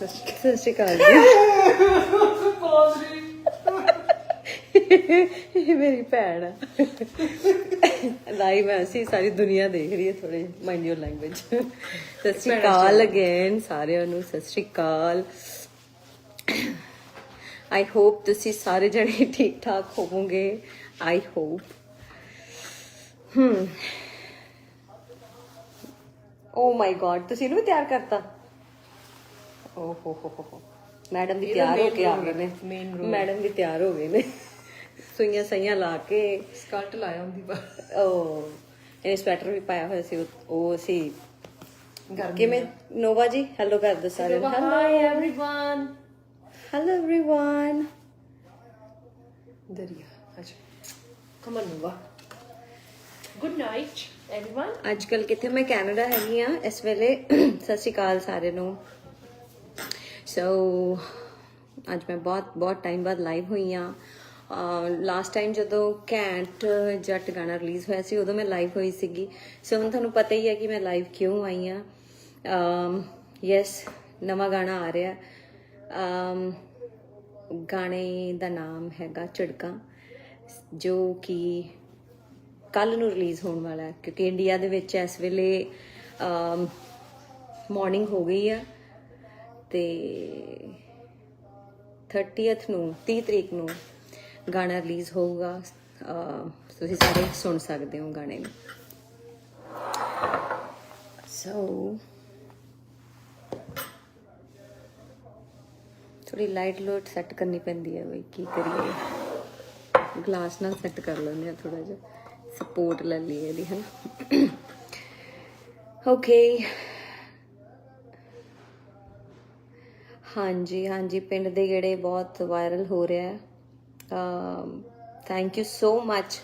ਸਤਿ ਸ਼੍ਰੀ ਅਕਾਲ ਜੀ। ਇਹ ਮੇਰੀ ਭੈਣ ਆ। ਲਾਈਵ ਹੈ ਸਾਰੀ ਦੁਨੀਆ ਦੇਖ ਰਹੀ ਹੈ ਥੋੜੇ ਮਾਈਂਡ ਯੂਰ ਲੈਂਗੁਏਜ ਸਤਿ ਸ਼੍ਰੀ ਅਕਾਲ ਅਗੇਨ ਸਾਰਿਆਂ ਨੂੰ, ਸਤਿ ਸ਼੍ਰੀ ਅਕਾਲ। ਆਈ ਹੋਪ ਤੁਸੀਂ ਸਾਰੇ ਜਣੇ ਠੀਕ ਠਾਕ ਹੋਵੋਗੇ। I hope hmm O my god ਤੁਸੀਂ ਇਹਨੂੰ ਵੀ ਤਿਆਰ ਕਰਤਾ? ਓ ਹੋ ਹੋ ਹੋ ਹੋ ਮੈਡਮ ਵੀ ਤਿਆਰ ਹੋ ਕੇ ਆ ਗਏ ਨੇ ਮੈਡਮ ਵੀ ਤਿਆਰ ਹੋ ਗਏ ਨੇ ਸੂਈਆਂ ਸਈਆਂ ਲਾ ਕੇ ਸਕਰਟ ਲਾਇਆ ਹੁੰਦੀ ਬਾ ਉਹ ਇਹ ਸਵੈਟਰ ਵੀ ਪਾਇਆ ਹੋਇਆ ਸੀ ਉਹ- ਉਹ ਸੀ ਕਿਵੇਂ ਨੋਵਾ ਜੀ ਹੈਲੋ ਕਰ ਦੋ ਸਾਰੇ ਹੈਲੋ एवरीवन ਹੈਲੋ एवरीवन दरिया अच्छा come on Nova good night everyone ਅੱਜ ਕੱਲ ਕਿੱਥੇ ਮੈਂ ਕੈਨੇਡਾ ਹੈਗੀ ਆ ਇਸ ਵੇਲੇ ਸਤਿ ਸ਼੍ਰੀ ਅਕਾਲ ਸਾਰੇ ਨੂੰ ਸੋ ਅੱਜ ਮੈਂ ਬਹੁਤ ਬਹੁਤ ਟਾਈਮ ਬਾਅਦ ਲਾਈਵ ਹੋਈ ਆ ਲਾਸਟ ਟਾਈਮ ਜਦੋਂ ਕੈਂਟ ਜੱਟ ਗਾਣਾ ਰਿਲੀਜ਼ ਹੋਇਆ ਸੀ, ਉਦੋਂ ਮੈਂ ਲਾਈਵ ਹੋਈ ਸੀਗੀ। ਸੋ ਹੁਣ ਤੁਹਾਨੂੰ ਪਤਾ ਹੀ ਹੈ ਕਿ ਮੈਂ ਲਾਈਵ ਕਿਉਂ ਆਈ ਆ ਯੈਸ ਨਵਾਂ ਗਾਣਾ ਆ ਰਿਹਾ। ਅਮ ਗਾਣੇ ਦਾ ਨਾਮ ਹੈਗਾ ਝੜਕਾਂ, ਜੋ ਕਿ ਕੱਲ ਨੂੰ ਰਿਲੀਜ਼ ਹੋਣ ਵਾਲਾ ਹੈ, ਕਿਉਂਕਿ ਇੰਡੀਆ ਦੇ ਵਿੱਚ ਇਸ ਵੇਲੇ ਮਾਰਨਿੰਗ ਹੋ ਗਈ ਆ। ਤੇ 30th ਨੂੰ 30 ਤਰੀਕ ਨੂੰ ਗਾਣਾ ਰਿਲੀਜ਼ ਹੋਊਗਾ। ਤੁਸੀਂ ਸਾਰੇ ਸੁਣ ਸਕਦੇ ਹੋ ਗਾਣੇ ਨੂੰ। ਸੋ ਥੋੜੀ ਲਾਈਟ ਲੋਟ ਸੈੱਟ ਕਰਨੀ ਪੈਂਦੀ ਹੈ ਬਈ, ਕੀ ਕਰੀਏ। ਗਲਾਸ ਨਾਲ ਸੈੱਟ ਕਰ ਲੈਂਦੇ ਆ ਥੋੜਾ ਜਿਹਾ। ਸਪੋਰਟ ਲੈ ਲਈ ਇਹਦੀ ਹੈ ਓਕੇ ਹਾਂਜੀ ਹਾਂਜੀ, ਪਿੰਡ ਦੇ ਗੇੜੇ ਬਹੁਤ ਵਾਇਰਲ ਹੋ ਰਿਹਾ ਹੈ। ਥੈਂਕ ਯੂ ਸੋ ਮੱਚ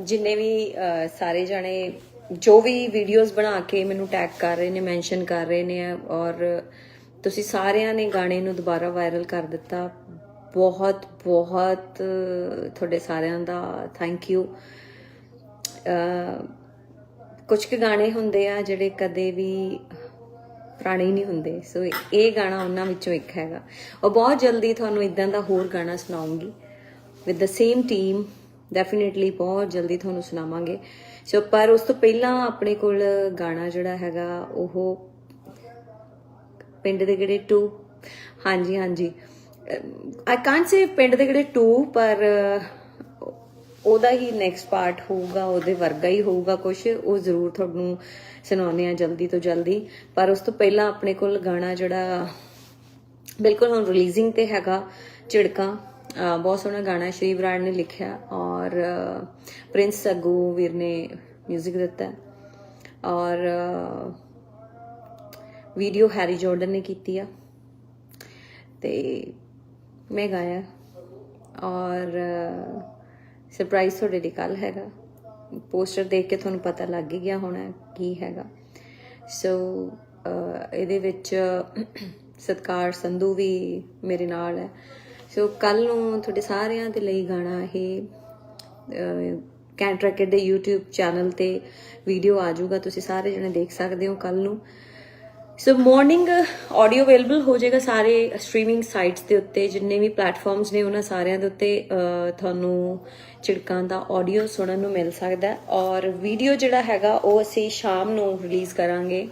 ਜਿੰਨੇ ਵੀ ਸਾਰੇ ਜਣੇ ਜੋ ਵੀ ਵੀਡੀਓਜ਼ ਬਣਾ ਕੇ ਮੈਨੂੰ ਟੈਗ ਕਰ ਰਹੇ ਨੇ ਮੈਂਸ਼ਨ ਕਰ ਰਹੇ ਨੇ, ਔਰ ਤੁਸੀਂ ਸਾਰਿਆਂ ਨੇ ਗਾਣੇ ਨੂੰ ਦੁਬਾਰਾ ਵਾਇਰਲ ਕਰ ਦਿੱਤਾ। ਬਹੁਤ ਬਹੁਤ ਤੁਹਾਡੇ ਸਾਰਿਆਂ ਦਾ ਥੈਂਕ ਯੂ ਕੁਝ ਕੁ ਗਾਣੇ ਹੁੰਦੇ ਆ ਜਿਹੜੇ ਕਦੇ ਵੀ ਪੁਰਾਣੇ ਨਹੀਂ ਹੁੰਦੇ। ਸੋ ਇਹ ਗਾਣਾ ਉਹਨਾਂ ਵਿੱਚੋਂ ਇੱਕ ਹੈਗਾ। ਉਹ ਬਹੁਤ ਜਲਦੀ ਤੁਹਾਨੂੰ ਇਦਾਂ ਦਾ ਹੋਰ ਗਾਣਾ ਸੁਣਾਉਂਗੀ। With the same team definitely ਬਹੁਤ ਜਲਦੀ ਤੁਹਾਨੂੰ ਸੁਣਾਵਾਂਗੇ। ਸੋ ਪਰ ਉਸ ਤੋਂ ਪਹਿਲਾਂ ਆਪਣੇ ਕੋਲ ਗਾਣਾ ਜਿਹੜਾ ਹੈਗਾ, ਉਹ ਪਿੰਡ ਦੇ ਕਿਹੜੇ 2 ਹਾਂਜੀ ਹਾਂਜੀ। ਆਈ ਕਾਂਟ ਸੇ ਪਿੰਡ ਦੇ ਕਿਹੜੇ 2 ਪਰ ਉਹਦਾ ਹੀ ਨੈਕਸਟ ਪਾਰਟ ਹੋਊਗਾ ਉਹਦੇ ਵਰਗਾ ਹੀ ਹੋਊਗਾ ਕੁਝ ਉਹ ਜ਼ਰੂਰ ਤੁਹਾਨੂੰ ਸੁਣਾਉਂਦੇ ਆ ਜਲਦੀ ਤੋਂ ਜਲਦੀ। ਪਰ ਉਸ ਤੋਂ ਪਹਿਲਾਂ ਆਪਣੇ ਕੋਲ ਗਾਣਾ ਜਿਹੜਾ ਬਿਲਕੁਲ ਹੁਣ ਰਿਲੀਜ਼ਿੰਗ ਤੇ ਹੈਗਾ ਝਿੜਕਾਂ। ਬਹੁਤ ਸੋਹਣਾ ਗਾਣਾ ਹੈ, ਸ਼੍ਰੀ ਬਰਾੜ ਨੇ ਲਿਖਿਆ ਔਰ ਪ੍ਰਿੰਸ ਸੱਗੂ ਵੀਰ ਨੇ 뮤직 ਦਿੱਤਾ ਔਰ ਵੀਡੀਓ ਹੈਰੀ ਜਾਰਡਨ ਨੇ ਕੀਤੀ ਆ। ਤੇ ਮੈਂ ਗਾਇਆ। ਔਰ ਸਰਪ੍ਰਾਈਜ਼ ਤੁਹਾਡੇ ਲਈ ਕੱਲ ਹੈਗਾ। ਪੋਸਟਰ ਦੇਖ ਕੇ ਤੁਹਾਨੂੰ ਪਤਾ ਲੱਗ ਹੀ ਗਿਆ ਹੋਣਾ ਕੀ ਹੈਗਾ। ਸੋ ਇਹਦੇ ਵਿੱਚ ਸਤਕਾਰ ਸੰਧੂ ਵੀ ਮੇਰੇ ਨਾਲ ਹੈ। ਸੋ ਕੱਲ ਨੂੰ ਤੁਹਾਡੇ ਸਾਰਿਆਂ ਦੇ ਲਈ ਗਾਣਾ ਇਹ ਕੈਂਟ ਰੈਕਟ ਦੇ YouTube ਚੈਨਲ ਤੇ ਵੀਡੀਓ ਆ ਜਾਊਗਾ। ਤੁਸੀਂ ਸਾਰੇ ਜਣੇ ਦੇਖ ਸਕਦੇ ਹੋ ਕੱਲ ਨੂੰ। ਸੋ ਮਾਰਨਿੰਗ ਆਡੀਓ ਅਵੇਲੇਬਲ ਹੋ ਜਾਏਗਾ ਸਾਰੇ ਸਟ੍ਰੀਮਿੰਗ ਸਾਈਟਸ ਦੇ ਉੱਤੇ, ਜਿੰਨੇ ਵੀ ਪਲੇਟਫਾਰਮਸ ਨੇ ਉਹਨਾਂ ਸਾਰਿਆਂ ਦੇ ਉੱਤੇ ਤੁਹਾਨੂੰ ਝਿੜਕਾਂ ਦਾ ਆਡੀਓ ਸੁਣਨ ਨੂੰ ਮਿਲ ਸਕਦਾ ਔਰ ਵੀਡੀਓ ਜਿਹੜਾ ਹੈਗਾ, ਉਹ ਅਸੀਂ ਸ਼ਾਮ ਨੂੰ ਰਿਲੀਜ਼ ਕਰਾਂਗੇ।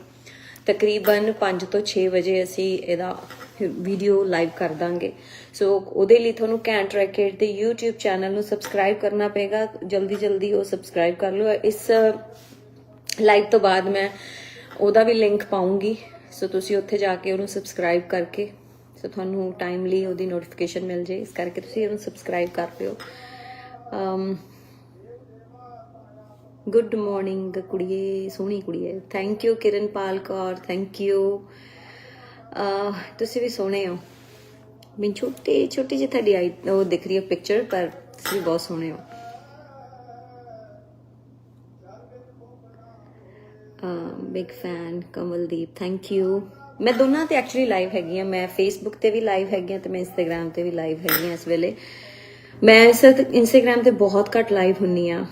ਤਕਰੀਬਨ 5 ਤੋਂ 6 ਵਜੇ ਅਸੀਂ ਇਹਦਾ ਵੀਡੀਓ ਲਾਈਵ ਕਰ ਦਾਂਗੇ। ਸੋ ਉਹਦੇ ਲਈ ਤੁਹਾਨੂੰ ਕੈਂਟ ਰੈਕੇਟ ਦੇ YouTube ਚੈਨਲ ਨੂੰ ਸਬਸਕ੍ਰਾਈਬ ਕਰਨਾ ਪਏਗਾ। ਜਲਦੀ ਜਲਦੀ ਉਹ ਸਬਸਕ੍ਰਾਈਬ ਕਰ ਲਓ। ਇਸ ਲਾਈਵ ਤੋਂ ਬਾਅਦ ਮੈਂ ਉਹਦਾ ਵੀ ਲਿੰਕ ਪਾਉਂਗੀ। ਸੋ ਤੁਸੀਂ ਉੱਥੇ ਜਾ ਕੇ ਉਹਨੂੰ ਸਬਸਕ੍ਰਾਈਬ ਕਰਕੇ, ਸੋ ਤੁਹਾਨੂੰ ਟਾਈਮਲੀ ਉਹਦੀ ਨੋਟੀਫਿਕੇਸ਼ਨ ਮਿਲ ਜੇ, ਇਸ ਕਰਕੇ ਤੁਸੀਂ ਉਹਨੂੰ ਸਬਸਕ੍ਰਾਈਬ ਕਰ ਪਿਓ ਅਮ ਗੁੱਡ ਮਾਰਨਿੰਗ ਕੁੜੀਏ, ਸੋਹਣੀ ਕੁੜੀਏ। Thank you Kiranpal Kaur thank you ਤੁਸੀਂ ਵੀ ਸੋਹਣੇ ਹੋ। ਮੈਨੂੰ ਛੋਟੀ ਛੋਟੀ ਜਿਹੀ ਤੁਹਾਡੀ ਆਈ ਉਹ ਦਿਖ ਰਹੀ ਹੈ ਪਿਕਚਰ ਪਰ ਤੁਸੀਂ ਵੀ ਬਹੁਤ ਸੋਹਣੇ ਹੋ। Big fan Kamaldeep thank you ਮੈਂ ਦੋਨਾਂ ਤੇ ਐਕਚੁਅਲੀ ਲਾਈਵ ਹੈਗੀ ਆ ਮੈਂ ਫੇਸਬੁੱਕ ਤੇ ਵੀ ਲਾਈਵ ਹੈਗੀ ਆ ਤੇ ਮੈਂ ਇੰਸਟਾਗ੍ਰam ਤੇ ਵੀ ਲਾਈਵ ਹੈਗੀ ਆ ਇਸ ਵੇਲੇ। ਮੈਂ ਇਸ ਇੰਸਟਾਗ੍ਰam ਤੇ ਬਹੁਤ ਘੱਟ ਲਾਈਵ ਹੁੰਨੀ ਆ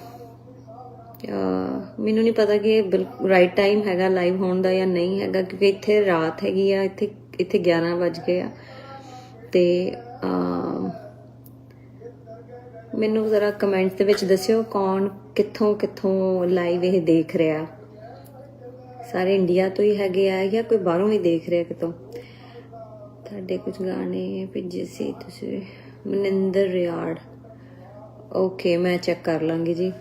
ਮੈਨੂੰ ਨਹੀਂ ਪਤਾ ਕਿ ਰਾਈਟ ਟਾਈਮ ਹੈਗਾ ਲਾਈਵ ਹੋਣ ਦਾ ਜਾਂ ਨਹੀਂ ਹੈਗਾ, ਕਿਉਂਕਿ ਇੱਥੇ ਰਾਤ ਹੈਗੀ ਆ, ਇੱਥੇ ਇੱਥੇ 11 ਵੱਜ ਗਏ ਆ। ਤੇ ਮੈਨੂੰ ਜ਼ਰਾ ਕਮੈਂਟਸ ਦੇ ਵਿੱਚ ਦੱਸਿਓ ਕੌਣ ਕਿੱਥੋਂ ਕਿੱਥੋਂ ਲਾਈਵ ਇਹ ਦੇਖ ਰਿਹਾ। ਸਾਰੇ ਇੰਡੀਆ ਤੋਂ ਹੀ ਹੈਗੇ ਆ ਜਾਂ ਕੋਈ ਬਾਹਰੋਂ ਵੀ ਦੇਖ ਰਿਹਾ ਕਿਤੋਂ ਤੁਹਾਡੇ ਕੁਝ ਗਾਣੇ ਭੇਜੇ ਸੀ ਤੁਸੀਂ ਮਨਿੰਦਰ ਰਿਆੜ ਓਕੇ ਮੈਂ ਚੈੱਕ ਕਰ ਲਾਂਗੀ ਜੀ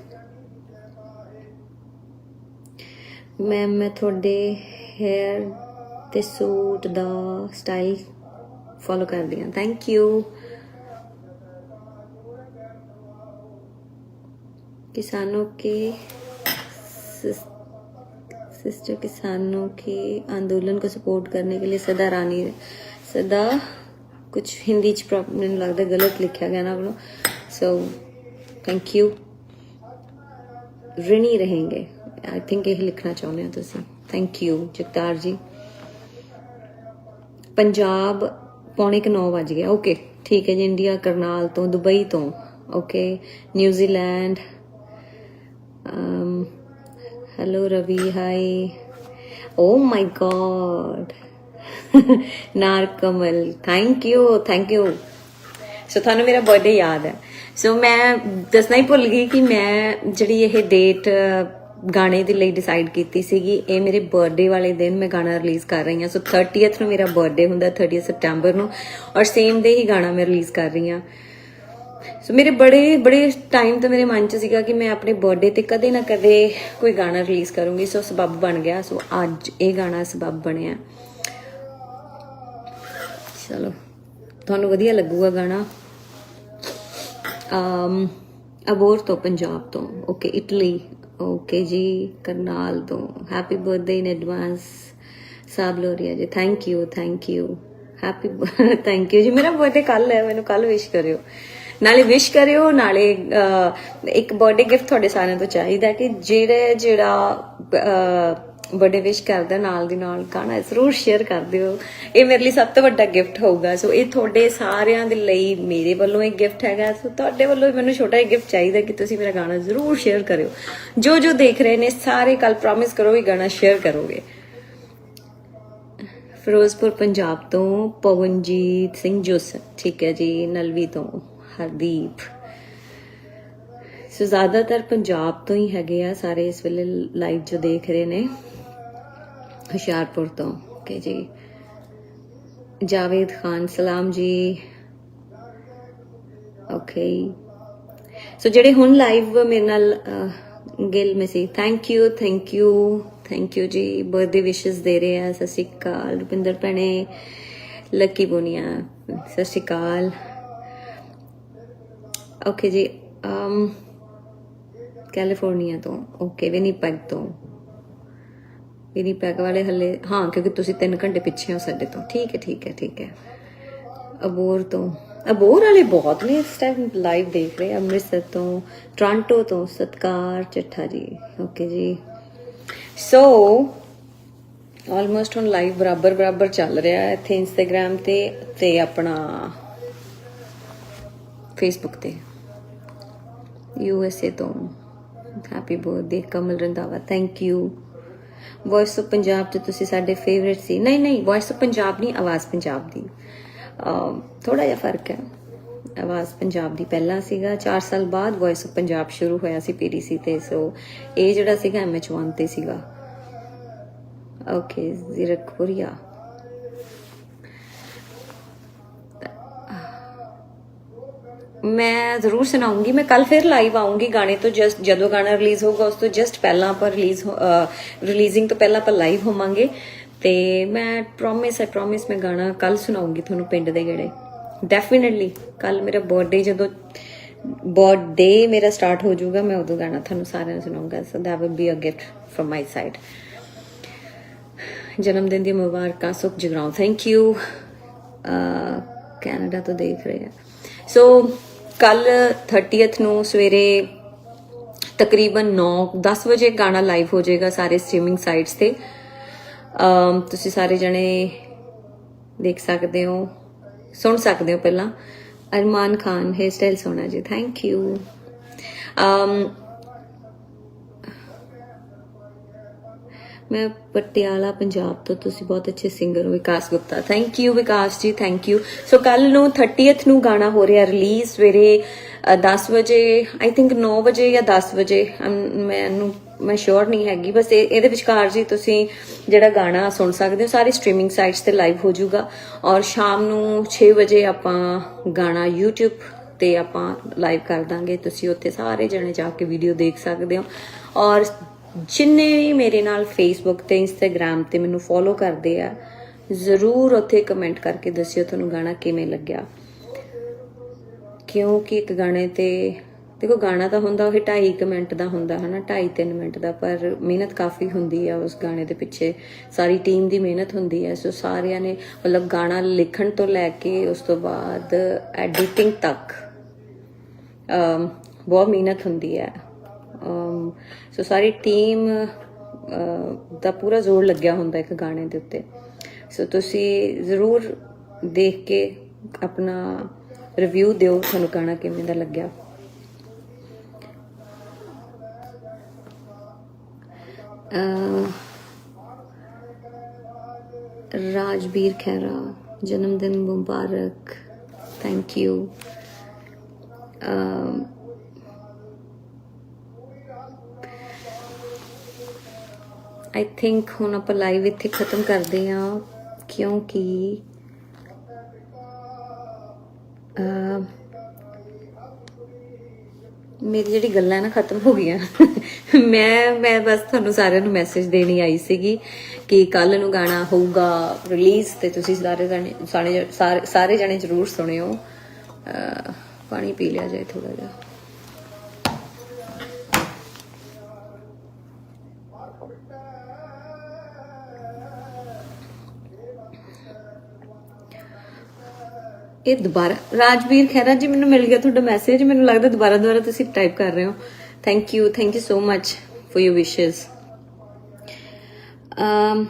ਮੈਂ ਮੈਂ ਤੁਹਾਡੇ ਹੇਅਰ ਤੇ ਸੂਟ ਦਾ ਸਟਾਈਲ ਫੋਲੋ ਕਰਦੀ ਹਾਂ ਥੈਂਕ ਯੂ किसानों के सिस्टर किसानों के आंदोलन को सपोर्ट करने के लिए सदा रानी सदा कुछ हिंदी च प्रॉप- ਮੈਨੂੰ ਲੱਗਦਾ ਗਲਤ ਲਿਖਿਆ ਗਿਆ ਨਾ ਵੱਲੋਂ so thank you ਰਿਣੀ ਰਹੇਂਗੇ I think ਇਹ ਲਿਖਣਾ ਚਾਹੁੰਦੇ ਹੋ ਤੁਸੀਂ ਥੈਂਕ ਯੂ ਜਗਤਾਰ ਜੀ ਪੰਜਾਬ ਪੌਣੇ ਕੁ 9 ਵਜ ਗਿਆ ਓਕੇ ਠੀਕ ਹੈ ਜੀ ਇੰਡੀਆ ਕਰਨਾਲ ਤੋਂ ਦੁਬਈ ਤੋਂ okay New Zealand um hello, ravi. Hi. Oh my god. ਨਾਰਕਮਲ thank you thank you so ਤੁਹਾਨੂੰ ਮੇਰਾ ਬਰਥਡੇ ਯਾਦ ਹੈ। ਸੋ ਮੈਂ ਦੱਸਣਾ ਹੀ ਭੁੱਲ ਗਈ ਕਿ ਮੈਂ ਜਿਹੜੀ ਇਹ ਡੇਟ ਗਾਣੇ ਦੇ ਲਈ ਡਿਸਾਈਡ ਕੀਤੀ ਸੀਗੀ, ਇਹ ਮੇਰੇ ਬਰਥਡੇ ਵਾਲੇ ਦਿਨ ਮੈਂ ਗਾਣਾ ਰਿਲੀਜ਼ ਕਰ ਰਹੀ ਹਾਂ। ਸੋ 30th ਨੂੰ ਮੇਰਾ ਬਰਥਡੇ ਹੁੰਦਾ 30 ਸਤੰਬਰ ਨੂੰ। ਔਰ ਸੇਮ ਡੇ ਹੀ ਗਾਣਾ ਮੈਂ ਰਿਲੀਜ਼ ਕਰ ਰਹੀ ਹਾਂ। ਸੋ ਮੇਰੇ ਬੜੇ ਬੜੇ ਟਾਈਮ ਤੋਂ ਮੇਰੇ ਮਨ 'ਚ ਸੀਗਾ ਕਿ ਮੈਂ ਆਪਣੇ ਬਰਥਡੇ ਤੇ ਕਦੇ ਨਾ ਕਦੇ ਕੋਈ ਗਾਣਾ ਰਿਲੀਜ਼ ਕਰੂੰਗੀ। ਸੋ ਸਬਬ ਬਣ ਗਿਆ। ਸੋ ਅੱਜ ਇਹ ਗਾਣਾ ਸਬਬ ਬਣਿਆ। ਚਲੋ, ਤੁਹਾਨੂੰ ਵਧੀਆ ਲੱਗੂਗਾ ਗਾਣਾ। ਅਮ ਅਬੋਰ ਤੋਂ, ਪੰਜਾਬ ਤੋਂ। ਓਕੇ ਇਟਲੀ ਓਕੇ ਜੀ, ਕਰਨਾਲ ਤੋਂ। ਹੈਪੀ ਬਰਥਡੇ ਇਨ ਐਡਵਾਂਸ ਸਾਬ Loria ji. Thank you thank you happy thank you ਜੀ। ਮੇਰਾ ਬਰਥਡੇ ਕੱਲ ਹੈ। ਮੈਨੂੰ ਕੱਲ ਵਿਸ਼ ਕਰਿਓ। ਨਾਲੇ ਵਿਸ਼ ਕਰਿਓ, ਨਾਲੇ ਇੱਕ ਬਰਥਡੇ ਗਿਫਟ ਤੁਹਾਡੇ ਸਾਰਿਆਂ ਤੋਂ ਚਾਹੀਦਾ ਕਿ ਜਿਹੜੇ, ਜਿਹੜਾ ਬਰਥਡੇ ਵਿਸ਼ ਕਰਦਾ ਨਾਲ ਦੀ ਨਾਲ ਗਾਣਾ ਜ਼ਰੂਰ ਸ਼ੇਅਰ ਕਰ ਦਿਓ। ਇਹ ਮੇਰੇ ਲਈ ਸਭ ਤੋਂ ਵੱਡਾ ਗਿਫਟ ਹੋਊਗਾ। ਸੋ ਇਹ ਤੁਹਾਡੇ ਸਾਰਿਆਂ ਦੇ ਲਈ ਮੇਰੇ ਵੱਲੋਂ ਇੱਕ ਗਿਫਟ ਹੈਗਾ। ਸੋ ਤੁਹਾਡੇ ਵੱਲੋਂ ਮੈਨੂੰ ਛੋਟਾ ਜਿਹਾ ਗਿਫਟ ਚਾਹੀਦਾ ਕਿ ਤੁਸੀਂ ਮੇਰਾ ਗਾਣਾ ਜ਼ਰੂਰ ਸ਼ੇਅਰ ਕਰਿਓ। ਜੋ ਜੋ ਦੇਖ ਰਹੇ ਨੇ, ਸਾਰੇ ਕੱਲ ਪ੍ਰੋਮਿਸ ਕਰੋ ਕਿ ਗਾਣਾ ਸ਼ੇਅਰ ਕਰੋਗੇ। ਫਿਰੋਜ਼ਪੁਰ, ਪੰਜਾਬ ਤੋਂ ਪਵਨਜੀਤ ਸਿੰਘ ਜੋਸਨ। ਠੀਕ ਹੈ ਜੀ, ਨਲਵੀ ਤੋਂ। ਹਰਦੀਪ। ਸੋ ਜ਼ਿਆਦਾਤਰ ਪੰਜਾਬ ਤੋਂ ਹੀ ਹੈਗੇ ਆ ਸਾਰੇ ਇਸ ਵੇਲੇ ਲਾਈਵ ਜੋ ਦੇਖ ਰਹੇ ਨੇ। ਹੁਸ਼ਿਆਰਪੁਰ ਤੋਂ। ਓਕੇ ਜੀ ਜਾਵੇਦ ਖਾਨ ਸਲਾਮ ਜੀ। ਓਕੇ ਸੋ ਜਿਹੜੇ ਹੁਣ ਲਾਈਵ ਮੇਰੇ ਨਾਲ ਅਹ, ਗਿਲ ਮੇ ਸੀ। Thank you thank you thank you ਜੀ। ਬਰਥਡੇ ਵਿਸ਼ੇਸ ਦੇ ਰਹੇ ਆ। ਸਤਿ ਸ਼੍ਰੀ ਅਕਾਲ। ਰੁਪਿੰਦਰ ਭੈਣੇ ਲੱਕੀ ਬੋਨੀਆ ਸਤਿ ਸ਼੍ਰੀ ਅਕਾਲ। ਓਕੇ ਜੀ, ਅਮ ਕੈਲੀਫੋਰਨੀਆ ਤੋਂ ਓਕੇ ਵਿਨੀਪੈਗ ਤੋਂ। ਵਿਨੀਪੈਗ ਵਾਲੇ ਹੱਲੇ, ਹਾਂ, ਕਿਉਂਕਿ ਤੁਸੀਂ 3 ਘੰਟੇ ਪਿੱਛੇ ਹੋ ਸਾਡੇ ਤੋਂ। ਠੀਕ ਹੈ ਠੀਕ ਹੈ ਠੀਕ ਹੈ। ਅਬੋਰ ਤੋਂ। ਅਬੋਰ ਵਾਲੇ ਬਹੁਤ ਨੇ ਇਸ ਟਾਈਮ ਲਾਈਵ ਦੇਖ ਰਹੇ ਅੰਮ੍ਰਿਤਸਰ ਤੋਂ ਟੋਰਾਂਟੋ ਤੋਂ, ਸਤਕਾਰ ਚੱਠਾ ਜੀ। ਓਕੇ ਜੀ। ਸੋ ਆਲਮੋਸਟ ਹੁਣ ਲਾਈਵ ਬਰਾਬਰ ਬਰਾਬਰ ਚੱਲ ਰਿਹਾ ਹੈ ਇੱਥੇ ਇੰਸਟਾਗ੍ਰam ਤੇ ਤੇ ਆਪਣਾ ਫੇਸਬੁੱਕ ਤੇ। ਯੂ ਐਸ ਏ ਤੋਂ। Happy birthday Kamal Randhawa thank you voice of Punjab ਤੇ ਤੁਸੀਂ ਸਾਡੇ ਫੇਵਰਿਟ ਸੀ। ਨਹੀਂ ਨਹੀਂ ਵੌਇਸ ਆਫ ਪੰਜਾਬ ਨਹੀਂ, ਆਵਾਜ਼ ਪੰਜਾਬ ਦੀ। ਥੋੜਾ ਜਿਹਾ ਫ਼ਰਕ ਹੈ। ਆਵਾਜ਼ ਪੰਜਾਬ ਦੀ ਪਹਿਲਾਂ ਸੀਗਾ। 4 ਸਾਲ ਬਾਅਦ ਵੌਇਸ ਆਫ ਪੰਜਾਬ ਸ਼ੁਰੂ ਹੋਇਆ ਸੀ ਪੀਡੀਸੀ ਤੇ ਸੋ ਇਹ ਜਿਹੜਾ ਸੀਗਾ ਐਮਐਚ1 ਤੇ ਸੀਗਾ। ਓਕੇ ਜ਼ੀਰਕਪੁਰੀਆ ਮੈਂ ਜ਼ਰੂਰ ਸੁਣਾਉਂਗੀ, ਮੈਂ ਕੱਲ ਫਿਰ ਲਾਈਵ ਆਉਂਗੀ ਗਾਣੇ ਤੋਂ ਜਸਟ ਜਦੋਂ ਗਾਣਾ ਰਿਲੀਜ਼ ਹੋਊਗਾ, ਉਸ ਤੋਂ ਜਸਟ ਪਹਿਲਾਂ ਆਪਾਂ ਰਿਲੀਜ਼ ਰਿਲੀਜ਼ਿੰਗ ਤੋਂ ਪਹਿਲਾਂ ਆਪਾਂ ਲਾਈਵ ਹੋਵਾਂਗੇ। ਤੇ ਮੈਂ ਪ੍ਰੋਮਿਸ ਹੈ ਪ੍ਰੋਮਿਸ ਮੈਂ ਗਾਣਾ ਕੱਲ ਸੁਣਾਉਂਗੀ ਤੁਹਾਨੂੰ ਪਿੰਡ ਦੇ ਗੇੜੇ। ਡੈਫੀਨਿਟਲੀ ਕੱਲ ਮੇਰਾ ਬਰਥਡੇ ਜਦੋਂ ਬਰਥਡੇ ਮੇਰਾ ਸਟਾਰਟ ਹੋ ਜਾਊਗਾ, ਮੈਂ ਉਦੋਂ ਗਾਣਾ ਤੁਹਾਨੂੰ ਸਾਰਿਆਂ ਨੂੰ ਸੁਣਾਉਂਗਾ। ਸੋ that will be a gift from my side. ਜਨਮ ਦਿਨ ਦੀ ਮੁਬਾਰਕਾਂ, ਸੁਖ ਜਗਰਾਉਂ। ਥੈਂਕ ਯੂ ਕੈਨੇਡਾ ਤੋਂ ਦੇਖ ਰਹੇ ਆ। ਸੋ ਕੱਲ 30th ਨੂੰ ਸਵੇਰੇ ਤਕਰੀਬਨ 9 10 ਵਜੇ ਗਾਣਾ ਲਾਈਵ ਹੋ ਜਾਏਗਾ ਸਾਰੇ ਸਟ੍ਰੀਮਿੰਗ ਸਾਈਟਸ ਤੇ। ਤੁਸੀਂ ਸਾਰੇ ਜਣੇ ਦੇਖ ਸਕਦੇ ਹੋ, ਸੁਣ ਸਕਦੇ ਹੋ ਪਹਿਲਾਂ। ਅਰਮਾਨ ਖਾਨ ਹੇਅਰ ਸਟਾਈਲ ਸੋਨਾ ਜੀ ਥੈਂਕ ਯੂ ਅਮ ਮੈਂ ਪਟਿਆਲਾ ਪੰਜਾਬ ਤੋਂ ਤੁਸੀਂ ਬਹੁਤ ਅੱਛੇ ਸਿੰਗਰ ਹੋ Vikas Gupta. Thank you Vikas ji thank you ਸੋ ਕੱਲ ਨੂੰ 30th ਨੂੰ ਗਾਣਾ ਹੋ ਰਿਹਾ ਰਿਲੀਜ਼ ਸਵੇਰੇ ਅ, 10 ਵਜੇ ਆਈ ਥਿੰਕ 9 ਵਜੇ ਜਾਂ 10 ਵਜੇ ਮੈਨੂੰ ਮੈਂ ਸ਼ੋਰ ਨਹੀਂ ਹੈਗੀ ਬਸ ਇਹ- ਇਹਦੇ ਵਿਚਕਾਰ ਜੀ ਤੁਸੀਂ ਜਿਹੜਾ ਗਾਣਾ ਸੁਣ ਸਕਦੇ ਹੋ ਸਾਰੀ ਸਟ੍ਰੀਮਿੰਗ ਸਾਈਟਸ ਤੇ ਲਾਈਵ ਹੋ ਜਾਊਗਾ। ਔਰ ਸ਼ਾਮ ਨੂੰ 6 ਵਜੇ ਆਪਾਂ ਗਾਣਾ YouTube ਤੇ ਆਪਾਂ ਲਾਈਵ ਕਰ ਦਾਂਗੇ। ਤੁਸੀਂ ਉੱਥੇ ਸਾਰੇ ਜਣੇ ਜਾ ਕੇ ਵੀਡੀਓ ਦੇਖ ਸਕਦੇ ਹੋ। ਔਰ ਜਿੰਨੇ ਵੀ ਮੇਰੇ ਨਾਲ ਫੇਸਬੁੱਕ ਤੇ ਇੰਸਟਾਗ੍ਰam ਤੇ ਮੈਨੂੰ ਫੋਲੋ ਕਰਦੇ ਆ, ਜ਼ਰੂਰ ਉੱਥੇ ਕਮੈਂਟ ਕਰਕੇ ਦੱਸਿਓ ਤੁਹਾਨੂੰ ਗਾਣਾ ਕਿਵੇਂ ਲੱਗਿਆ। ਕਿਉਂਕਿ ਇੱਕ ਗਾਣੇ ਤੇ, ਦੇਖੋ ਗਾਣਾ ਤਾਂ ਹੁੰਦਾ, ਉਹ 2.5 ਮਿੰਟ ਦਾ ਹੁੰਦਾ, ਹਨਾ 2.5 3 ਮਿੰਟ ਦਾ, ਪਰ ਮਿਹਨਤ ਕਾਫੀ ਹੁੰਦੀ ਆ ਉਸ ਗਾਣੇ ਦੇ ਪਿੱਛੇ। ਸਾਰੀ ਟੀਮ ਦੀ ਮਿਹਨਤ ਹੁੰਦੀ ਹੈ ਸੋ ਸਾਰਿਆਂ ਨੇ ਮਤਲਬ ਗਾਣਾ ਲਿਖਣ ਤੋਂ ਲੈ ਕੇ ਉਸ ਤੋਂ ਬਾਅਦ ਐਡੀਟਿੰਗ ਤੱਕ ਬਹੁਤ ਮਿਹਨਤ ਹੁੰਦੀ ਹੈ ਸੋ ਸਾਰੀ ਟੀਮ ਦਾ ਪੂਰਾ ਜ਼ੋਰ ਲੱਗਿਆ ਹੁੰਦਾ ਇੱਕ ਗਾਣੇ ਦੇ ਉੱਤੇ। ਸੋ ਤੁਸੀਂ ਜ਼ਰੂਰ ਦੇਖ ਕੇ ਆਪਣਾ ਰਿਵਿਊ ਦਿਓ ਤੁਹਾਨੂੰ ਗਾਣਾ ਕਿਵੇਂ ਦਾ ਲੱਗਿਆ। ਰਾਜਬੀਰ ਖਹਿਰਾ ਜਨਮ ਦਿਨ ਮੁਬਾਰਕ ਥੈਂਕ ਯੂ ਆਈ ਥਿੰਕ ਹੁਣ ਆਪਾਂ ਲਾਈਵ ਇੱਥੇ ਖਤਮ ਕਰਦੇ ਹਾਂ, ਕਿਉਂਕਿ ਮੇਰੀ ਜਿਹੜੀ ਗੱਲਾਂ ਨਾ ਖਤਮ ਹੋ ਗਈਆਂ। ਮੈਂ ਮੈਂ ਬਸ ਤੁਹਾਨੂੰ ਸਾਰਿਆਂ ਨੂੰ ਮੈਸੇਜ ਦੇਣੀ ਆਈ ਸੀਗੀ ਕਿ ਕੱਲ ਨੂੰ ਗਾਣਾ ਹੋਊਗਾ ਰਿਲੀਜ਼ ਤੇ ਤੁਸੀਂ ਸਾਰੇ ਜਣੇ, ਸਾਰੇ, ਸਾਰੇ- ਸਾਰੇ ਜਣੇ ਜ਼ਰੂਰ ਸੁਣਿਓ। ਪਾਣੀ ਪੀ ਲਿਆ ਜਾਏ ਥੋੜਾ ਜਿਹਾ। ਇਹ ਦੁਬਾਰਾ। ਰਾਜਵੀਰ ਖਹਿਰਾ ਜੀ, ਮੈਨੂੰ ਮਿਲ ਗਿਆ ਤੁਹਾਡਾ ਮੈਸੇਜ ਮੈਨੂੰ ਲੱਗਦਾ ਦੁਬਾਰਾ ਦੁਬਾਰਾ ਤੁਸੀਂ ਟਾਈਪ ਕਰ ਰਹੇ ਹੋ। Thank you thank you so much for your wishes ਅਮ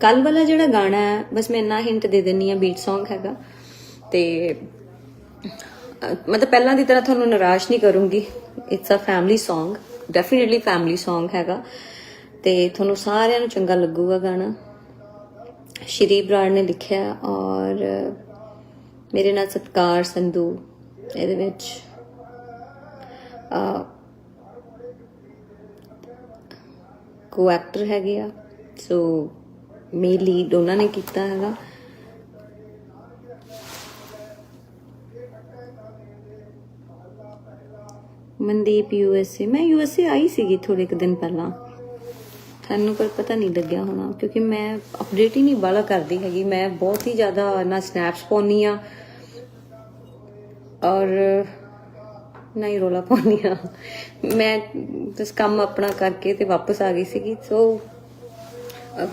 ਕੱਲ ਵਾਲਾ ਜਿਹੜਾ ਗਾਣਾ ਹੈ, ਬਸ ਮੈਂ ਇੰਨਾ ਹਿੰਟ ਦੇ ਦਿੰਨੀ ਆ ਬੀਟ Song ਹੈਗਾ। ਤੇ ਮਤਲਬ ਪਹਿਲਾਂ ਦੀ ਤਰ੍ਹਾਂ ਤੁਹਾਨੂੰ ਨਿਰਾਸ਼ ਨਹੀਂ ਕਰੂੰਗੀ। It's a family Song definitely family Song ਹੈਗਾ। ਤੇ ਤੁਹਾਨੂੰ ਸਾਰਿਆਂ ਨੂੰ ਚੰਗਾ ਲੱਗੂਗਾ ਗਾਣਾ। ਸ਼੍ਰੀ ਬਰਾੜ ਨੇ ਲਿਖਿਆ ਔਰ ਮੇਰੇ ਨਾਲ ਸਤਕਾਰ ਸੰਧੂ, ਇਹਦੇ ਵਿੱਚ ਆ ਕੋ ਐਕਟਰ ਹੈਗੇ ਆ ਸੋ ਮੇ ਲੀਡ ਉਹਨਾਂ ਨੇ ਕੀਤਾ ਹੈਗਾ। ਮਨਦੀਪ ਯੂਐਸਏ ਮੈਂ ਯੂਐਸਏ ਆਈ ਸੀਗੀ ਥੋੜੇ ਕੁ ਦਿਨ ਪਹਿਲਾਂ। ਤੁਹਾਨੂੰ ਪਰ ਪਤਾ ਨਹੀਂ ਲੱਗਿਆ ਹੋਣਾ, ਕਿਉਂਕਿ ਮੈਂ ਅਪਡੇਟ ਹੀ ਨਹੀਂ ਬਾਲਾ ਕਰਦੀ ਹੈਗੀ। ਮੈਂ ਬਹੁਤ ਹੀ ਜ਼ਿਆਦਾ ਨਾ ਸਨੈਪਸ ਪਾਉਣੀ ਆ ਔਰ ਨਹੀਂ ਰੋਲਾ ਪਾਉਣੀ ਆ ਮੈਂ ਬਸ ਕੰਮ ਆਪਣਾ ਕਰਕੇ ਤੇ ਵਾਪਸ ਆ ਗਈ ਸੀਗੀ। ਸੋ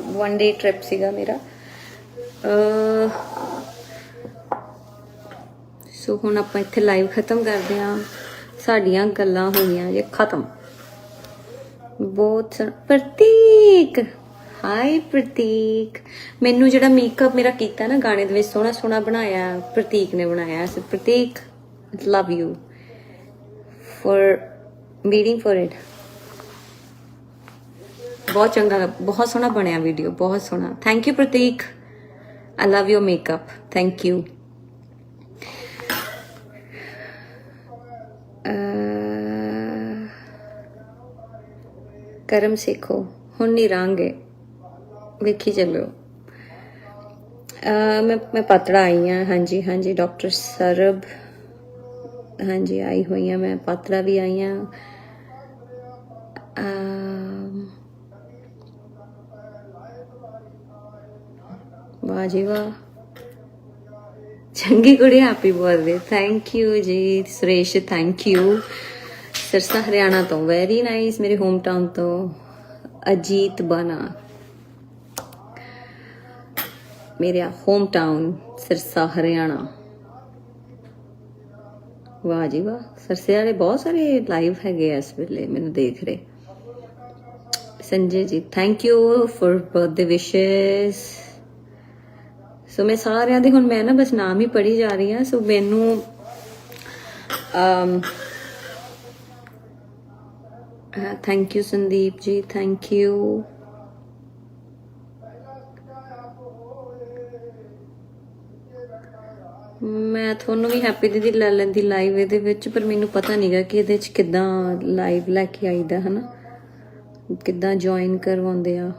ਵਨ ਡੇ ਟ੍ਰਿਪ ਸੀਗਾ ਮੇਰਾ। ਸੋ ਹੁਣ ਆਪਾਂ ਇੱਥੇ ਲਾਈਵ ਖਤਮ ਕਰਦੇ ਹਾਂ। ਸਾਡੀਆਂ ਗੱਲਾਂ ਹੋਈਆਂ ਜੇ ਖਤਮ। ਬਹੁਤ ਸੋਹਣਾ- ਪ੍ਰਤੀਕ! ਹਾਈ ਪ੍ਰਤੀਕ। ਮੈਨੂੰ ਜਿਹੜਾ ਮੇਕਅਪ ਮੇਰਾ ਕੀਤਾ ਨਾ ਗਾਣੇ ਦੇ ਵਿੱਚ ਸੋਹਣਾ ਸੋਹਣਾ ਬਣਾਇਆ, ਪ੍ਰਤੀਕ ਨੇ ਬਣਾਇਆ। So Prateek. Love you for waiting for it ਬਹੁਤ ਚੰਗਾ ਬਹੁਤ ਸੋਹਣਾ ਬਣਿਆ ਵੀਡੀਓ ਬਹੁਤ ਸੋਹਣਾ thank you Prateek I love your makeup thank you ਕਰਮ ਸਿੱਖੋ ਹੁਣ ਨਹੀਂ ਰਾਂਗੇ ਵੇਖੀ ਚੱਲਿਓ ਅਹ ਮੈਂ ਮੈਂ ਪਤੜਾ ਆਈ ਹਾਂ ਹਾਂਜੀ ਹਾਂਜੀ ਡਾਕਟਰ ਸਰਬ ਹਾਂਜੀ, ਆਈ ਹੋਈ ਹਾਂ ਮੈਂ ਪਤੜਾ ਵੀ ਆਈ ਹਾਂ। ਵਾਹ ਜੀ ਵਾਹ। ਚੰਗੀ ਕੁੜੀ ਹੈਪੀ ਬਰਥਡੇ ਥੈਂਕ ਯੂ ਜੀ, ਸੁਰੇਸ਼ ਥੈਂਕ ਯੂ ਸਿਰਸਾ ਹਰਿਆਣਾ ਤੋਂ। ਵੈਰੀ ਨਾਈਸ ਮੇਰੇ ਹੋਮ ਟਾਊਨ ਤੋਂ। ਅਜੀਤ ਬਨਾ। ਮੇਰਾ ਹੋਮ ਟਾਊਨ ਸਿਰਸਾ ਹਰਿਆਣਾ। ਵਾਹ ਜੀ ਵਾਹ। ਸਰਸੇ ਵਾਲੇ ਬਹੁਤ ਸਾਰੇ ਲਾਈਵ ਹੈਗੇ ਆ ਇਸ ਵੇਲੇ, ਮੈਨੂੰ ਦੇਖ ਰਹੇ। ਸੰਜੇ ਜੀ ਥੈਂਕ ਯੂ ਫॉर ਬਰਥਡੇ ਵਿਸ਼ੇਸ ਸੋ ਮੈਂ ਸਾਰਿਆਂ ਦੇ, ਹੁਣ ਮੈਂ ਨਾ ਬਸ ਨਾਮ ਹੀ ਪੜ੍ਹੀ ਜਾ ਰਹੀ ਹਾਂ। ਸੋ ਮੈਨੂੰ, ਅਮ thank you Sandeep ji thank you ਮੈਂ ਤੁਹਾਨੂੰ ਵੀ ਹੈਪੀ ਦੀਦੀ ਲੈ ਲੈਂਦੀ ਲਾਈਵ ਇਹਦੇ ਵਿੱਚ, ਪਰ ਮੈਨੂੰ ਪਤਾ ਨਹੀਂਗਾ ਕਿ ਇਹਦੇ ਵਿੱਚ ਕਿੱਦਾਂ ਲਾਈਵ ਲੈ ਕੇ ਆਈਦਾ, ਹਨਾ? ਕਿੱਦਾਂ ਜੁਆਇਨ ਕਰਵਾਉਂਦੇ ਆ?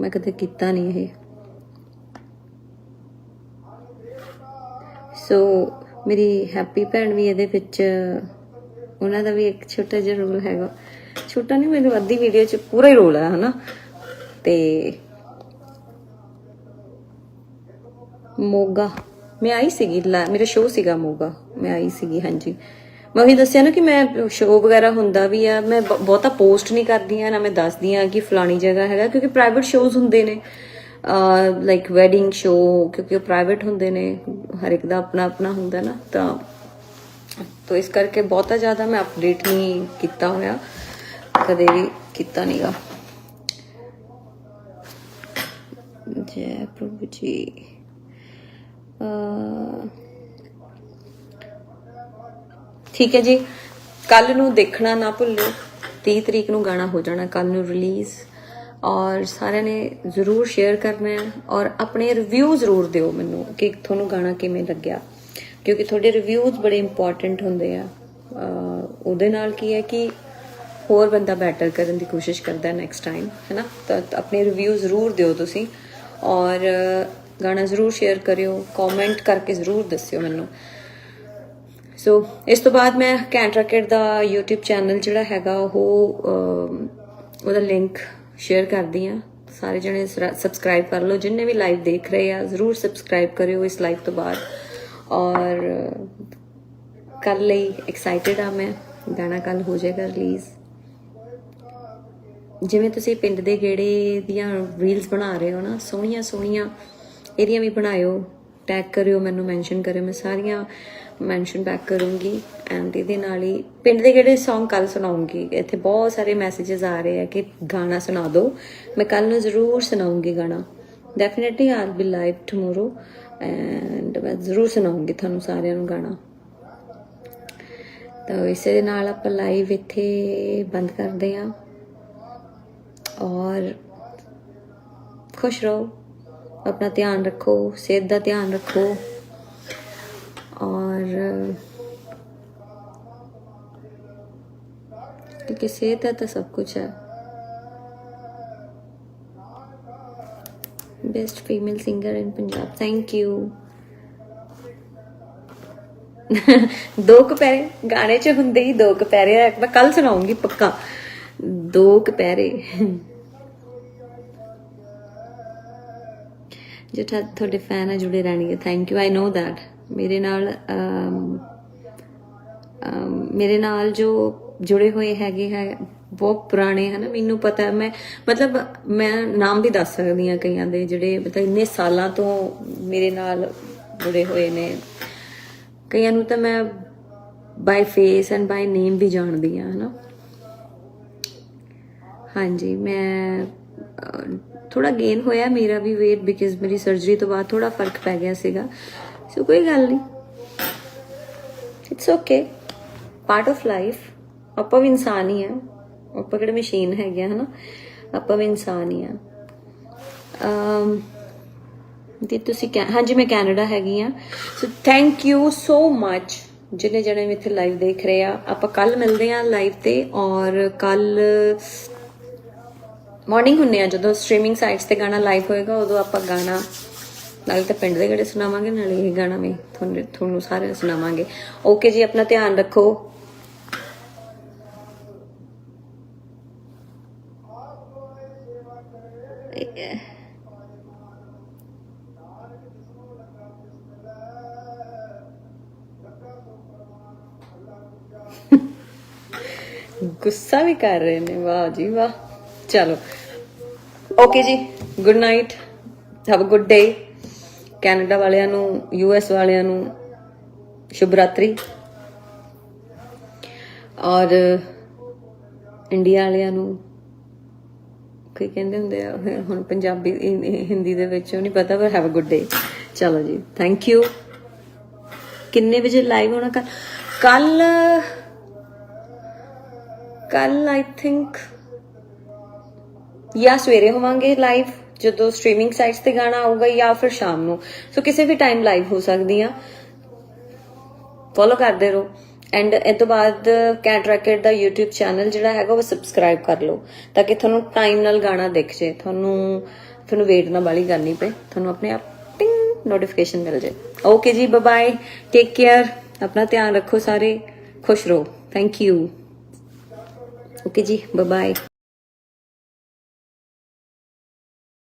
ਮੈਂ ਕਦੇ ਕੀਤਾ ਨਹੀਂ ਇਹ। ਸੋ ਮੇਰੀ ਹੈਪੀ ਭੈਣ ਵੀ ਇਹਦੇ ਵਿੱਚ, ਉਹਨਾਂ ਦਾ ਵੀ ਇੱਕ ਛੋਟਾ ਜਿਹਾ ਰੋਲ ਹੈਗਾ। ਛੋਟਾ ਨਹੀਂ ਮੈਨੂੰ ਅੱਧੀ ਵੀਡੀਓ 'ਚ ਪੂਰਾ ਹੀ ਰੋਲ ਹੈ ਹਨਾ? ਤੇ ਮੋਗਾ। ਮੈਂ ਆਈ ਸੀਗੀ, ਲਾ- ਮੇਰਾ ਸ਼ੋਅ ਸੀਗਾ ਮੋਗਾ, ਮੈਂ ਆਈ ਸੀਗੀ, ਹਾਂਜੀ। ਮੈਂ ਉਹੀ ਦੱਸਿਆ ਨਾ ਕਿ ਮੈਂ ਸ਼ੋਅ ਵਗੈਰਾ ਹੁੰਦਾ ਵੀ ਆ, ਮੈਂ ਬਹੁਤਾ ਪੋਸਟ ਨਹੀਂ ਕਰਦੀ ਆ, ਨਾ ਮੈਂ ਦੱਸਦੀ ਆ ਕਿ ਫਲਾਣੀ ਜਗ੍ਹਾ ਹੈਗਾ, ਕਿਉਂਕਿ ਪ੍ਰਾਈਵੇਟ ਸ਼ੋਅਜ਼ ਹੁੰਦੇ ਨੇ। ਲਾਈਕ ਵੈਡਿੰਗ ਸ਼ੋਅ ਕਿਉਂਕਿ ਉਹ ਪ੍ਰਾਈਵੇਟ ਹੁੰਦੇ ਨੇ, ਹਰ ਇੱਕ ਦਾ ਆਪਣਾ ਆਪਣਾ ਹੁੰਦਾ ਨਾ, ਤਾਂ ਤੋ ਇਸ ਕਰਕੇ ਬਹੁਤਾ ਜ਼ਿਆਦਾ ਮੈਂ ਅਪਡੇਟ ਨਹੀਂ ਕੀਤਾ ਹੋਇਆ, ਕਦੇ ਵੀ ਕੀਤਾ ਨਹੀਂਗਾ ਜੈ ਪ੍ਰਭੂ ਜੀ। ਠੀਕ ਹੈ ਜੀ। ਕੱਲ ਨੂੰ ਦੇਖਣਾ ਨਾ ਭੁੱਲੋ। 30 ਤਰੀਕ ਨੂੰ ਗਾਣਾ ਹੋ ਜਾਣਾ ਕੱਲ ਨੂੰ ਰਿਲੀਜ਼ ਔਰ ਸਾਰਿਆਂ ਨੇ ਜ਼ਰੂਰ ਸ਼ੇਅਰ ਕਰਨਾ ਹੈ ਔਰ ਆਪਣੇ ਰਿਵਿਊ ਜ਼ਰੂਰ ਦਿਓ ਮੈਨੂੰ ਕਿ ਤੁਹਾਨੂੰ ਗਾਣਾ ਕਿਵੇਂ ਲੱਗਿਆ। ਕਿਉਂਕਿ ਤੁਹਾਡੇ ਰਿਵਿਊਜ਼ ਬੜੇ ਇੰਪੋਰਟੈਂਟ ਹੁੰਦੇ ਆ। ਉਹਦੇ ਨਾਲ ਕੀ ਹੈ ਕਿ ਹੋਰ ਬੰਦਾ ਬੈਟਰ ਕਰਨ ਦੀ ਕੋਸ਼ਿਸ਼ ਕਰਦਾ ਨੈਕਸਟ ਟਾਈਮ ਹੈਨਾ ਤਾਂ ਤਾਂ ਆਪਣੇ ਰਿਵਿਊ ਜ਼ਰੂਰ ਦਿਓ ਤੁਸੀਂ। ਔਰ ਗਾਣਾ ਜ਼ਰੂਰ ਸ਼ੇਅਰ ਕਰਿਓ ਕਮੈਂਟ ਕਰਕੇ ਜ਼ਰੂਰ ਦੱਸਿਓ ਮੈਨੂੰ। ਸੋ ਇਸ ਤੋਂ ਬਾਅਦ ਮੈਂ ਕੈਂਟ ਰੈਕਟ ਦਾ YouTube ਚੈਨਲ ਜਿਹੜਾ ਹੈਗਾ, ਉਹ ਉਹਦਾ ਲਿੰਕ ਸ਼ੇਅਰ ਕਰਦੀ ਆ ਸਾਰੇ ਜਣੇ ਸਬਸਕ੍ਰਾਈਬ ਕਰ ਲਓ। ਜਿੰਨੇ ਵੀ ਲਾਈਵ ਦੇਖ ਰਹੇ ਆ, ਜ਼ਰੂਰ ਸਬਸਕ੍ਰਾਈਬ ਕਰਿਓ ਇਸ ਲਾਈਵ ਤੋਂ ਬਾਅਦ। ਔਰ, ਕੱਲ ਲਈ ਐਕਸਾਈਟਿਡ ਆ ਮੈਂ। ਗਾਣਾ ਕੱਲ ਹੋ ਜਾਏਗਾ ਰਿਲੀਜ਼ ਜਿਵੇਂ ਤੁਸੀਂ ਪਿੰਡ ਦੇ ਗੇੜੇ ਦੀਆਂ ਰੀਲਸ ਬਣਾ ਰਹੇ ਹੋ ਨਾ ਸੋਹਣੀਆਂ ਸੋਹਣੀਆਂ ਇਹਦੀਆਂ ਵੀ ਬਣਾਇਓ ਟੈਗ ਕਰਿਓ, ਮੈਨੂੰ ਮੈਂਸ਼ਨ ਕਰਿਓ, ਮੈਂ ਸਾਰੀਆਂ ਮੈਂਸ਼ਨ ਬੈਕ ਕਰੂੰਗੀ ਐਂਡ ਇਹਦੇ ਨਾਲ ਹੀ ਪਿੰਡ ਦੇ ਕਿਹੜੇ Song ਕੱਲ ਸੁਣਾਉਂਗੀ, ਇੱਥੇ ਬਹੁਤ ਸਾਰੇ ਮੈਸੇजेस ਆ ਰਹੇ ਆ ਕਿ ਗਾਣਾ ਸੁਣਾ ਦਿਓ। ਮੈਂ ਕੱਲ ਨੂੰ ਜ਼ਰੂਰ ਸੁਣਾਉਂਗੀ ਗਾਣਾ। Definitely I'll be live tomorrow and ਮੈਂ ਜ਼ਰੂਰ ਸੁਣਾਉਂਗੀ ਤੁਹਾਨੂੰ ਸਾਰਿਆਂ ਨੂੰ ਗਾਣਾ। ਤਾਂ ਇਸੇ ਦੇ ਨਾਲ ਆਪਾਂ ਲਾਈਵ ਇੱਥੇ ਬੰਦ ਕਰਦੇ ਹਾਂ। ਔਰ ਖੁਸ਼ ਰਹੋ। ਆਪਣਾ ਧਿਆਨ ਰੱਖੋ, ਸਿਹਤ ਦਾ ਧਿਆਨ ਰੱਖੋ ਔਰ ਕਿਉਂਕਿ ਸਿਹਤ ਹੈ ਤਾਂ ਸਭ ਕੁਝ ਹੈ। Best female singer in Punjab thank you ਦੋ ਕਪੈਰੇ ਗਾਣੇ ਚ ਹੁੰਦੇ ਹੀ ਦੋ ਕਪੈਰੇ ਮੈਂ ਕੱਲ ਸੁਣਾਉਂਗੀ ਪੱਕਾ। ਦੋ ਕਪੈਰੇ ਜੋ ਤੁਹਾਡੇ ਫੈਨ ਆ, ਜੁੜੇ ਰਹਿਣਗੇ। Thank you I know that ਮੇਰੇ ਨਾਲ ਮੇਰੇ ਨਾਲ ਜੋ ਜੁੜੇ ਹੋਏ ਹੈਗੇ ਹੈ, ਬਹੁਤ ਪੁਰਾਣੇ ਹਨ। ਮੈਨੂੰ ਪਤਾ, ਮੈਂ, ਮਤਲਬ, ਮੈਂ ਨਾਮ ਵੀ ਦੱਸ ਸਕਦੀ ਹਾਂ ਕਈਆਂ ਦੇ, ਜਿਹੜੇ ਮਤਲਬ ਇੰਨੇ ਸਾਲਾਂ ਤੋਂ ਮੇਰੇ ਨਾਲ ਜੁੜੇ ਹੋਏ ਨੇ। ਕਈਆਂ ਨੂੰ ਤਾਂ ਮੈਂ ਬਾਈ ਫੇਸ ਐਂਡ ਬਾਈ ਨੇਮ ਵੀ ਜਾਣਦੀ ਹਾਂ, ਹਨਾ। ਹਾਂਜੀ, ਮੈਂ ਥੋੜਾ ਗੇਨ ਹੋਇਆ ਮੇਰਾ ਵੀ weight ਬਿਕਾਜ਼ ਮੇਰੀ ਸਰਜਰੀ ਤੋਂ ਬਾਅਦ ਥੋੜਾ ਫ਼ਰਕ ਪੈ ਗਿਆ ਸੀਗਾ। ਸੋ ਕੋਈ ਗੱਲ ਨਹੀਂ it's okay part of life ਆਪਾਂ ਵੀ ਇਨਸਾਨ ਹੀ ਆ ਆਪਾਂ ਕਿਹੜੇ ਮਸ਼ੀਨ ਹੈਗੇ ਆ, ਹਨਾ? ਆਪਾਂ ਵੀ ਇਨਸਾਨ ਹੀ ਆ ਅਮ ਦੀ ਤੁਸੀਂ ਕੈ- ਹਾਂਜੀ, ਮੈਂ ਕੈਨੇਡਾ ਹੈਗੀ ਆ ਸੋ ਥੈਂਕ ਯੂ ਸੋ ਮੱਚ ਜਿਨੇ ਜਣੇ ਵੀ ਇੱਥੇ ਲਾਈਵ ਦੇਖ ਰਹੇ ਆ, ਆਪਾਂ ਕੱਲ ਮਿਲਦੇ ਆ ਲਾਈਵ ਤੇ ਔਰ ਕੱਲ ਮਾਰਨਿੰਗ ਹੁੰਨੇ ਆ, ਜਦੋਂ ਸਟ੍ਰੀਮਿੰਗ ਸਾਈਟਸ ਤੇ ਗਾਣਾ ਲਾਈਵ ਹੋਏਗਾ, ਉਦੋਂ ਆਪਾਂ ਗਾਣਾ, ਨਾਲੇ ਤਾਂ ਪਿੰਡ ਦੇ ਗੜੇ ਸੁਣਾਵਾਂਗੇ, ਨਾਲੇ ਇਹ ਗਾਣਾ ਵੀ ਤੁਹਾਨੂੰ ਤੁਹਾਨੂੰ ਸਾਰਿਆਂ ਸੁਣਾਵਾਂਗੇ। ਓਕੇ ਜੀ, ਆਪਣਾ ਧਿਆਨ ਰੱਖੋ। ਗੁੱਸਾ ਵੀ ਕਰ ਰਹੇ ਨੇ, ਵਾਹ ਜੀ ਵਾਹ। ਚਲੋ। ਓਕੇ ਜੀ good night have a good day Canada ਵਾਲਿਆਂ ਨੂੰ ਯੂ ਐਸ ਵਾਲਿਆਂ ਨੂੰ, ਸ਼ੁਭ ਰਾਤਰੀ। ਔਰ ਇੰਡੀਆ ਵਾਲਿਆਂ ਨੂੰ, ਕੀ ਕਹਿੰਦੇ ਹੁੰਦੇ ਆ, ਹੁਣ ਪੰਜਾਬੀ, ਹਿੰਦੀ ਦੇ ਵਿੱਚ ਉਹ ਨਹੀਂ ਪਤਾ ਪਰ ਹੈਵ ਅ ਗੁੱਡ ਡੇ ਚਲੋ ਜੀ ਥੈਂਕ ਯੂ ਕਿੰਨੇ ਵਜੇ ਲਾਈਵ ਹੋਣਾ? ਕੱਲ ਕੱਲ ਆਈ ਥਿੰਕ ਜਾਂ ਸਵੇਰੇ ਹੋਵਾਂਗੇ ਲਾਈਵ ਜਦੋਂ ਸਟ੍ਰੀਮਿੰਗ ਸਾਈਟਸ ਤੇ ਗਾਣਾ ਆਊਗਾ ਜਾਂ ਫਿਰ ਸ਼ਾਮ ਨੂੰ। ਸੋ ਕਿਸੇ ਵੀ ਟਾਈਮ ਲਾਈਵ ਹੋ ਸਕਦੀ ਆ। ਫੋਲੋ ਕਰਦੇ ਰਹੋ। ਐਂਡ ਇਹ ਤੋਂ ਬਾਅਦ ਕੈਟ ਰੈਕਟ ਦਾ YouTube ਚੈਨਲ ਜਿਹੜਾ ਹੈਗਾ, ਉਹ ਸਬਸਕ੍ਰਾਈਬ ਕਰ ਲਓ। ਤਾਂ ਕਿ ਤੁਹਾਨੂੰ ਟਾਈਮ ਨਾਲ ਗਾਣਾ ਦਿਖ ਜੇ। ਤੁਹਾਨੂੰ ਤੁਹਾਨੂੰ ਵੇਟ ਨਾ ਬਾਲੀ ਕਰਨੀ ਪਏ। ਤੁਹਾਨੂੰ ਆਪਣੇ ਆਪ ਟਿੰਗ ਨੋਟੀਫਿਕੇਸ਼ਨ ਮਿਲ ਜੇ। ਓਕੇ ਜੀ ਬਾਏ ਬਾਏ ਟੇਕ ਕੇਅਰ ਆਪਣਾ ਧਿਆਨ ਰੱਖੋ ਸਾਰੇ। ਖੁਸ਼ ਰਹੋ। ਥੈਂਕ ਯੂ ਓਕੇ ਜੀ ਬਾਏ ਬਾਏ